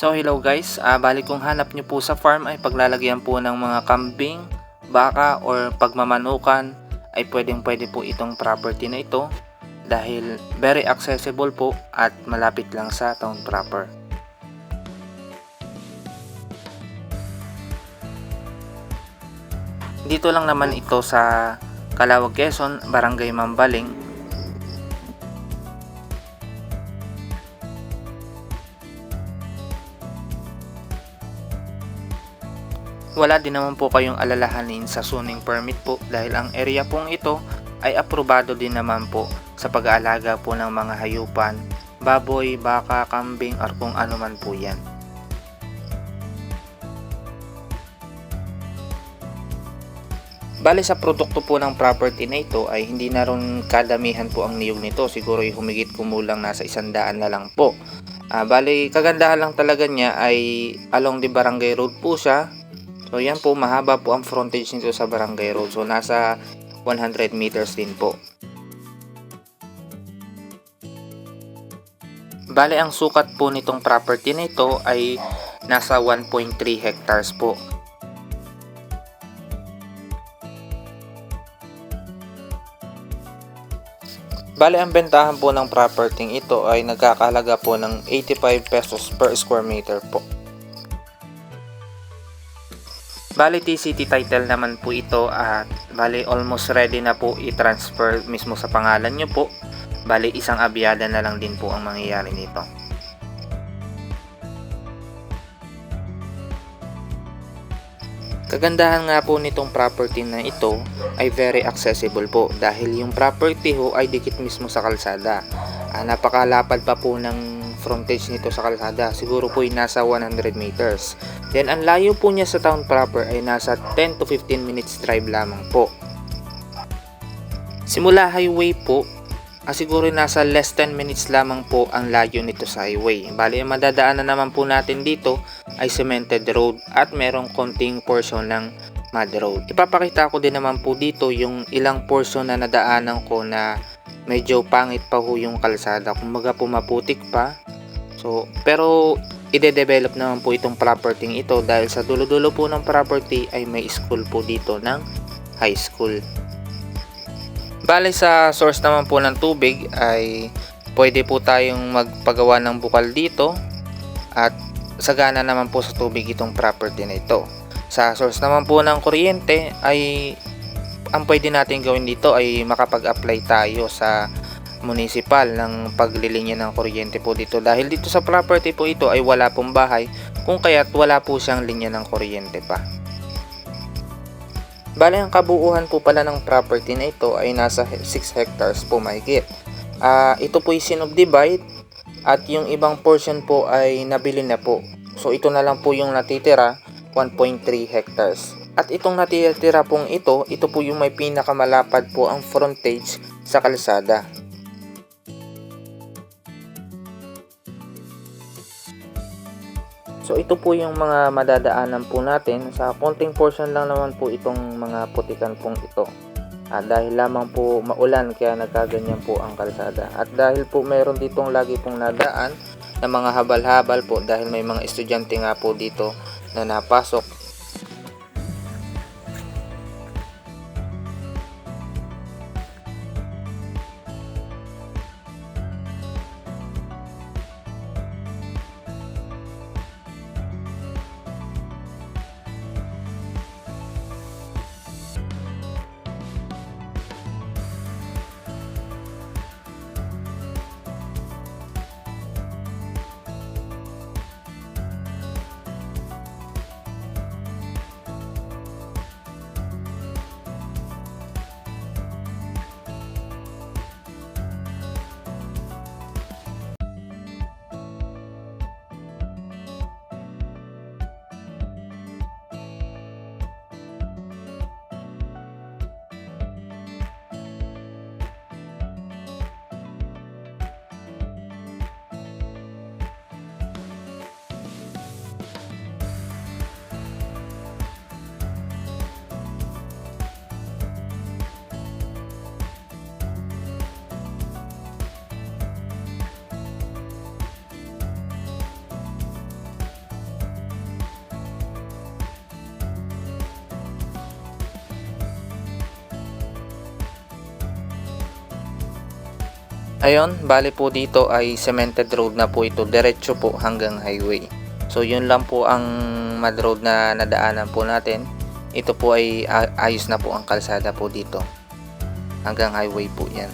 So hello guys, ah bali kung hanap nyo po sa farm ay paglalagyan po ng mga kambing, baka or pagmamanukan ay pwedeng pwede po itong property na ito dahil very accessible po at malapit lang sa town proper. Dito lang naman ito sa Calawag Quezon, Barangay Mambaling, Wala din naman po kayong alalahanin sa zoning permit po dahil ang area pong ito ay aprobado din naman po sa pag-aalaga po ng mga hayupan, baboy, baka, kambing, or kung ano man po yan. Bale sa produkto po ng property na ito ay hindi na rin kadamihan po ang niyog nito. Siguro ay humigit kumulang nasa isandaan na lang po. Ah, bale kagandahan lang talaga niya ay along the barangay road po siya So yan po, mahaba po ang frontage nito sa Barangay Road. So nasa 100 meters din po. Bale, ang sukat po nitong property na ito ay nasa 1.3 hectares po. Bale, ang bentahan po ng property ito ay nagkakalaga po ng 85 pesos per square meter po. Bali TCT title naman po ito at bali almost ready na po i-transfer mismo sa pangalan nyo po. Bali isang abyada na lang din po ang mangyayari nito. Kagandahan nga po nitong property na ito ay very accessible po dahil yung property ho ay dikit mismo sa kalsada. Ah, napakalapad pa po ng frontage nito sa kalsada. Siguro po ay nasa 100 meters. Then ang layo po niya sa town proper ay nasa 10 to 15 minutes drive lamang po. Simula highway po, ah, siguro nasa less 10 minutes lamang po ang layo nito sa highway. Bali, ang madadaanan naman po natin dito ay cemented road at merong konting portion ng mud road. Ipapakita ko din naman po dito yung ilang portion na nadaanan ko na medyo pangit pa ho yung kalsada. Kumbaga po maputik pa. So, pero ide-develop naman po itong property ito dahil sa dulo-dulo po ng property ay may school po dito ng high school. Bale sa source naman po ng tubig ay pwede po tayong magpagawa ng bukal dito at sagana naman po sa tubig itong property na ito. Sa source naman po ng kuryente ay ang pwede natin gawin dito ay makapag-apply tayo sa municipal ng paglilinya ng kuryente po dito dahil dito sa property po ito ay wala pong bahay kung kaya't wala po siyang linya ng kuryente pa. Bale ang kabuuhan po pala ng property na ito ay nasa 6 hectares po mahigit. Ah, ito po ay sinubdivide at yung ibang portion po ay nabili na po. So ito na lang po yung natitira 1.3 hectares. At itong natitira pong ito, ito po yung may pinakamalapad po ang frontage sa kalsada. So ito po yung mga madadaanan po natin. Sa konting portion lang naman po itong mga putikan pong ito. At dahil lamang po maulan kaya nagkaganyan po ang kalsada. At dahil po meron ditong lagi pong nadaan na mga habal-habal po dahil may mga estudyante nga po dito na napasok Ayun, bali po dito ay cemented road na po ito, diretso po hanggang highway. So yun lang po ang mud road na nadaanan po natin. Ito po ay ayos na po ang kalsada po dito. Hanggang highway po yan.